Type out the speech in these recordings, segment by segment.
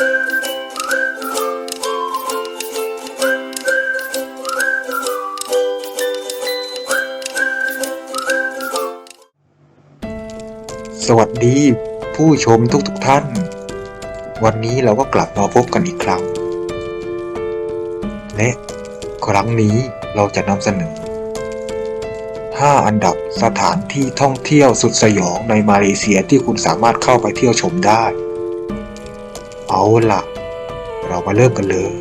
สวัสดีผู้ชมทุกๆทท่าน วันนี้เราก็กลับมาพบกันอีกครั้ง และครั้งนี้เราจะนำเสนอ 5 อันดับสถานที่ท่องเที่ยวสุดสยองในมาเลเซียที่คุณสามารถเข้าไปเที่ยวชมได้ เอาละเรามาเริ่มกันเลย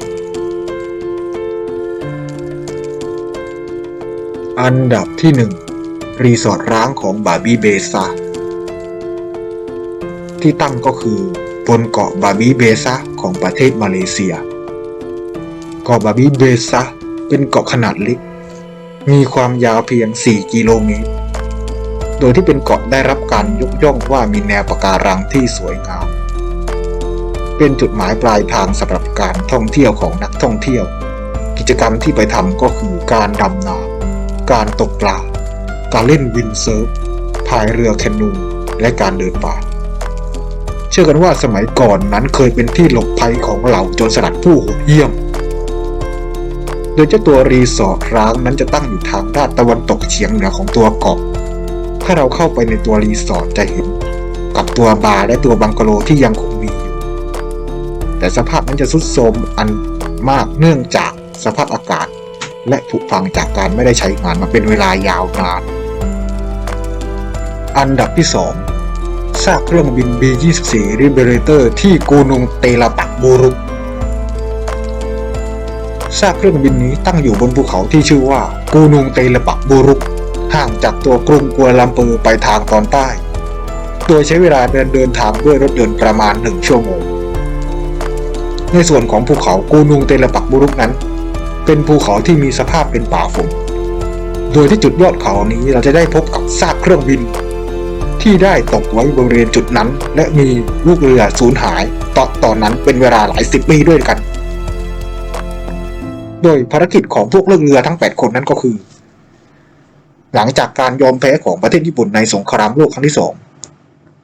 อันดับที่1รีสอร์ทร้างของบาร์บี้เบซาที่ตั้งก็คือบนเกาะบาบีเบซาของประเทศมาเลเซีย เกาะบาบีเบซาเป็นเกาะขนาดเล็ก มีความยาวเพียง 4 กิโลเมตร โดยที่เป็นเกาะได้รับการยกย่องว่ามีแนวปะการังที่สวยงาม เป็นจุดหมายปลายทางสำหรับการท่องเที่ยวของนักท่องเที่ยว กิจกรรมที่ไปทำก็คือการดำน้ำการตกปลา การเล่นวินเซิร์ฟพายเรือแคนู และการเดินป่า เชื่อกันว่าสมัยก่อนนั้นเคยเป็นที่หลบภัยของเหล่าโจรสลัดผู้โหดเหี้ยม โดยเจ้าตัวรีสอร์ทร้างนั้นจะตั้งอยู่ทางด้านตะวันตกเฉียงเหนือของตัวเกาะ ถ้าเราเข้าไปในตัวรีสอร์ทจะเห็น กับตัวบาร์และตัวบังกะโลที่ยังคงมีอยู่ แต่สภาพนั้นจะทรุดโทรมอันมากเนื่องจากสภาพอากาศ และผุพังจากการไม่ได้ใช้งานมาเป็นเวลายาวนาน อันดับที่สองซากเครื่องบิน B-24 Liberator ที่กูนุงเตลาปักบูรุกซากเครื่องบินนี้ตั้งอยู่บนภูเขาที่ชื่อว่ากูนุงเตลาปักบูรุก ห่างจากตัวกรุงกัวลาลัมเปอร์ไปทางตอนใต้ โดยใช้เวลาเดินเดินทางด้วยรถยนต์ประมาณ 1 ชั่วโมง ในส่วนของภูเขากูนุงเตลปักบูรุกนั้น เป็นภูเขาที่มีสภาพเป็นป่าฝนโดยที่จุดยอดเขานี้เราจะได้พบกับซากเครื่องบิน ที่ได้ตกไว้บริเวณจุดนั้น และมีลูกเรือสูญหายตอตอนนั้นเป็นเวลาหลายสิบปีด้วยกัน โดยภารกิจของพวกเรือเรือทั้ง 8 คนนั้นก็คือ หลังจากการยอมแพ้ของประเทศญี่ปุ่นในสงครามโลกครั้งที่สอง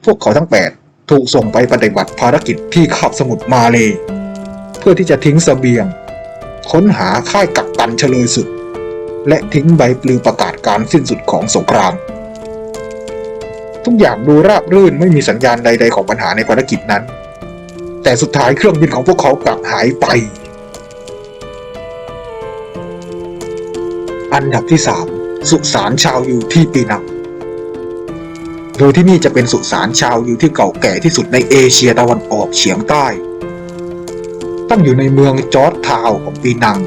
พวกเขาทั้ง 8 ถูกส่งไปปฏิบัติภารกิจที่คาบสมุทรมาเลย์ พื่อที่จะทิ้งเสบียง ค้นหาค่ายกักกันเฉลยศึก และทิ้งใบปลิวประกาศการสิ้นสุดของสงคราม ทุกอย่างดูราบรื่นไม่มีสัญญาณใด ๆ ของปัญหาในภารกิจนั้น แต่สุดท้ายเครื่องบินของพวกเขากลับหายไป อันดับที่ 3 สุสานชาวอยู่ที่ปีนังโดยที่นี่จะเป็นสุสานชาวยูที่เก่าแก่ที่สุดในเอเชียตะวันออกเฉียงใต้ ตั้งอยู่ในเมืองจอร์จทาวของปีนัง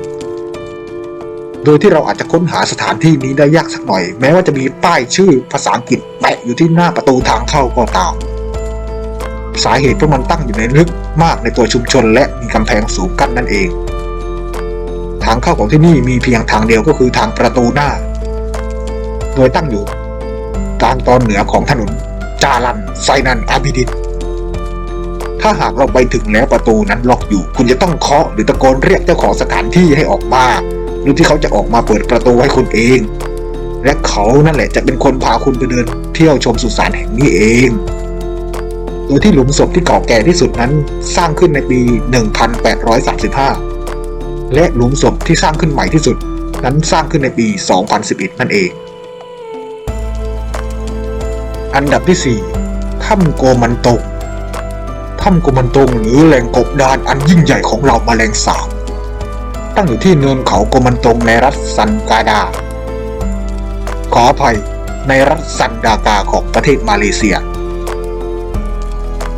โดยที่เราอาจจะค้นหาสถานที่นี้ได้ยากสักหน่อย แม้ว่าจะมีป้ายชื่อภาษาอังกฤษแปะอยู่ที่หน้าประตูทางเข้าก็ตาม สาเหตุเพราะมันตั้งอยู่ในลึกมากในตัวชุมชน และมีกำแพงสูงกั้นนั่นเอง ทางเข้าของที่นี่มีเพียงทางเดียวก็คือทางประตูหน้า โดยตั้งอยู่ทางตอนเหนือของถนนจารันไซนันอาบิดิน ถ้าหากเราไปถึงแล้วประตูนั้นล็อกอยู่ คุณจะต้องเคาะหรือตะโกนเรียกเจ้าของสถานที่ให้ออกมาหรือที่เขาจะออกมาเปิดประตูให้คุณเอง และเขานั่นแหละจะเป็นคนพาคุณไปเดิน เที่ยวชมสุสานแห่งนี้เองโดยที่หลุมศพที่เก่าแก่ที่สุดนั้นสร้างขึ้นในปี 1835 และหลุมศพที่สร้างขึ้นใหม่ที่สุด นั้นสร้างขึ้นในปี 2011 นั่นเอง อันดับที่ 4 ถ้ำโกมันตง ถ้ำโกมันตงหรือแหล่งกบดานอันยิ่งใหญ่ของเหล่าแมลงสาบตั้งอยู่ที่เนินเขาโกมันตงในรัฐซันกาดา ขออภัยในรัฐซันดากาของประเทศมาเลเซีย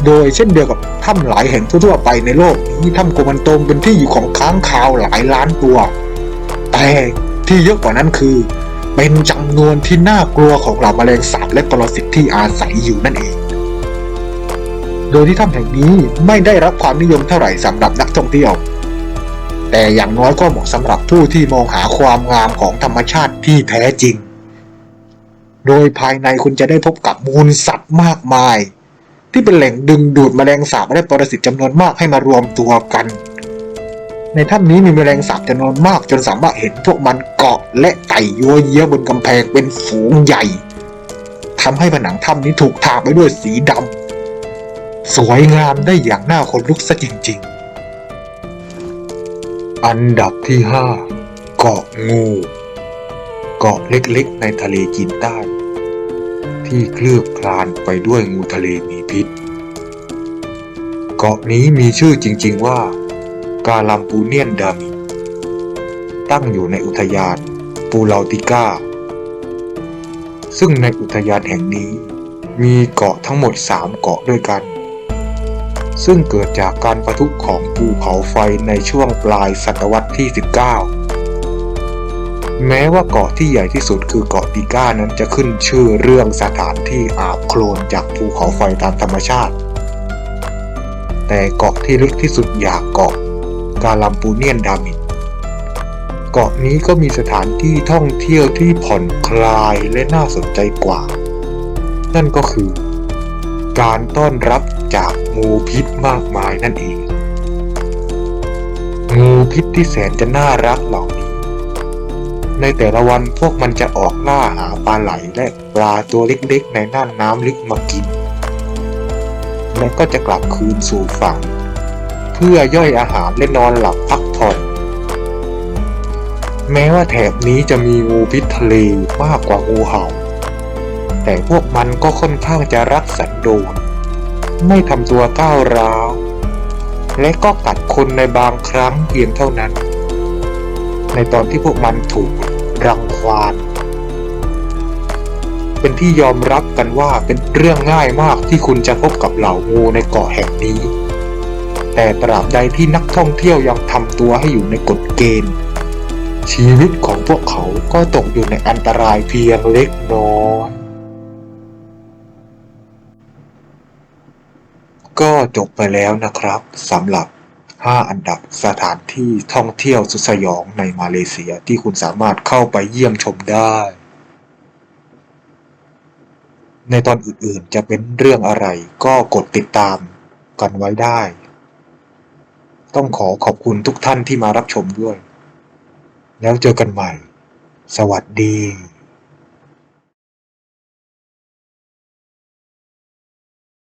โดยเช่นเดียวกับถ้ำหลายแห่งทั่วไปในโลกนี้ถ้ำโกมันตงเป็นที่อยู่ของค้างคาวหลายล้านตัว แต่ที่เยอะกว่านั้นคือ เป็นจำนวนที่น่ากลัวของเหล่าแมลงสาบและปรสิตที่อาศัยอยู่นั่นเอง โดยที่ถ้ำแห่งนี้ไม่ได้รับความนิยมเท่าไหร่สำหรับนักท่องเที่ยว แต่อย่างน้อยก็เหมาะสำหรับผู้ที่มองหาความงามของธรรมชาติที่แท้จริง โดยภายในคุณจะได้พบกับมูลสัตว์มากมาย ที่เป็นแหล่งดึงดูดแมลงสาบและปรสิตจำนวนมากให้มารวมตัวกัน ในถ้ำนี้มีแมลงสาบจำนวนมากจนสามารถเห็นพวกมันเกาะและไต่ยัวเยียบนกำแพงเป็นฝูงใหญ่ทำให้ผนังถ้ำนี้ถูกทาไปด้วยสีดำ สวยงามได้อย่างน่าขนลุกซะจริงๆ อันดับที่ห้าเกาะงู เกาะเล็กๆ ในทะเลจีนใต้ ที่เคลือบคลานไปด้วยงูทะเลมีพิษ เกาะนี้มีชื่อจริงๆว่า กาลัมปูเนียนดามิตั้งอยู่ในอุทยานปูเลาติก้า ซึ่งในอุทยานแห่งนี้มีเกาะทั้งหมด 3 เกาะด้วยกัน ซึ่งเกิดจากการประทุของภูเขาไฟในช่วงปลายศตวรรษที่ 19 แม้ว่าเกาะที่ใหญ่ที่สุดคือเกาะติก้านั้นจะขึ้นชื่อเรื่องสถานที่อาบโคลนจากภูเขาไฟตามธรรมชาติ แต่เกาะที่ลึกที่สุดอย่างเกาะกาลัมปูเนียนดามินเกาะนี้ก็มีสถานที่ท่องเที่ยวที่ผ่อนคลายและน่าสนใจกว่า นั่นก็คือ การต้อนรับจาก งูพิษมากมายนั่นเอง งูพิษที่แสนจะน่ารักเหล่านี้ ในแต่ละวันพวกมันจะออกล่าหาปลาไหลและปลาตัวเล็กๆ ในน่านน้ำลึกมากิน และก็จะกลับคืนสู่ฝั่ง เพื่อย่อยอาหารและนอนหลับพักผ่อนแม้ว่าแถบนี้จะมีงูพิษทะเลมากกว่างูเห่า แต่พวกมันก็ค่อนข้างจะรักสันโดษ ไม่ทำตัวก้าวร้าว และก็กัดคนในบางครั้งเพียงเท่านั้น ในตอนที่พวกมันถูกรังควาน เป็นที่ยอมรับกันว่าเป็นเรื่องง่ายมากที่คุณจะพบกับเหล่างูในเกาะแห่งนี้ แต่ตราบใดที่นักท่องเที่ยวยังทำตัวให้อยู่ในกฎเกณฑ์ ชีวิตของพวกเขาก็ตกอยู่ในอันตรายเพียงเล็กน้อย ก็จบไปแล้วนะครับสำหรับ 5 อันดับสถานที่ท่องเที่ยวสุดสยองในมาเลเซียที่คุณสามารถเข้าไปเยี่ยมชมได้ ในตอนอื่นๆจะเป็นเรื่องอะไรก็กดติดตามกันไว้ได้ ต้องขอขอบคุณทุกท่านที่มารับชมด้วย แล้วเจอกันใหม่ สวัสดี